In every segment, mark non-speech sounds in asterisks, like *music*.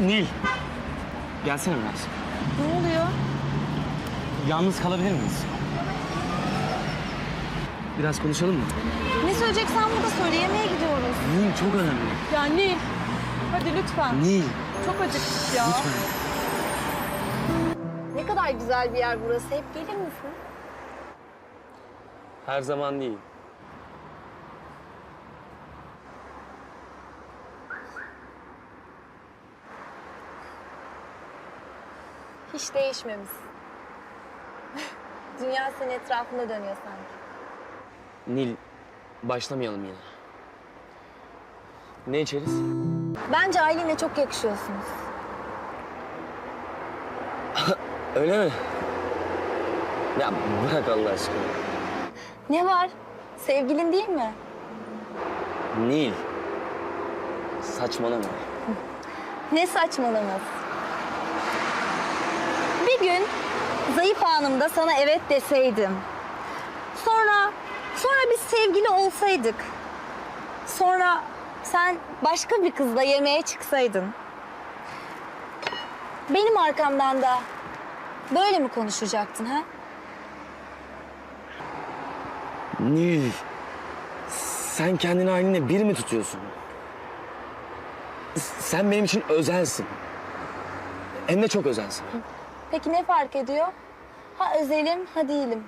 Nil. Gelsene biraz. Ne oluyor? Yalnız kalabilir miyiz? Biraz konuşalım mı? Ne söyleyeceksen burada söyle. Yemeğe gidiyoruz. Nil çok önemli. Ya Nil. Hadi lütfen. Nil. Çok acıktık ya. Lütfen. Ne kadar güzel bir yer burası. Hep gelir misin? Her zaman değil. Hiç değişmemişsin. Dünya senin etrafında dönüyor sanki. Nil, başlamayalım yine. Ne içeriz? Bence ailenle çok yakışıyorsunuz. *laughs* Öyle mi? Ya bırak Allah aşkına. Ne var? Sevgilin değil mi? Nil. Saçmalama. Ne saçmalaması. Bir gün zayıf anımda sana evet deseydim. Sonra, sonra biz sevgili olsaydık. Sonra sen başka bir kızla yemeğe çıksaydın. Benim arkamdan da böyle mi konuşacaktın ha? Nil. Sen kendini haline bir mi tutuyorsun? Sen benim için özelsin. Hem de çok özelsin. Peki ne fark ediyor? Ha özelim, ha değilim.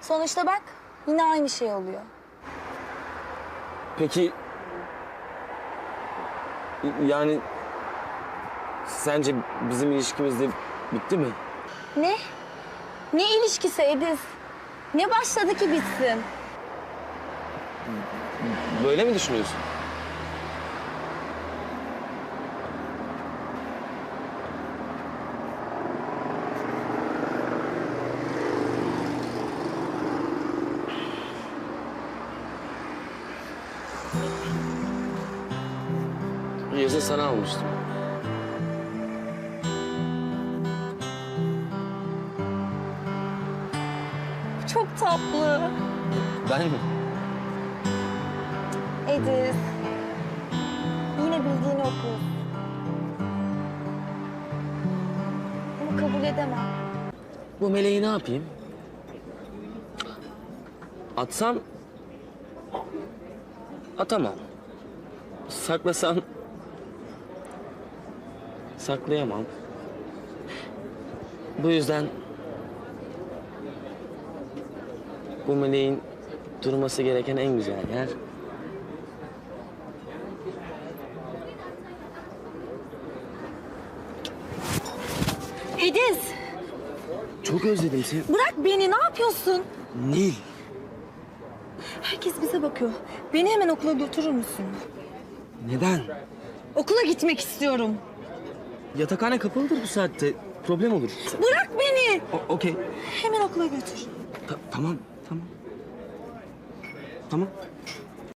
Sonuçta bak yine aynı şey oluyor. Peki... Yani... Sence bizim ilişkimiz de bitti mi? Ne? Ne ilişkisi Ediz? Ne başladı ki bitsin? Böyle mi düşünüyorsun? Yazı sana almıştım. Çok tatlı. Ben mi? Ediz. Yine bildiğini oku. Bunu kabul edemem. Bu meleği ne yapayım? Atsam... Atamam. Saklasam... Saklayamam. Bu yüzden... Bu meleğin durması gereken en güzel yer... Ediz! Çok özledim seni. Bırak beni, ne yapıyorsun? Nil. Herkes bize bakıyor. Beni hemen okula götürür müsün? Neden? Okula gitmek istiyorum. Yatakhane kapalıdır bu saatte. Problem olur. Bırak beni! O- Okey. Hemen okula götür. Ta- tamam, tamam. Tamam.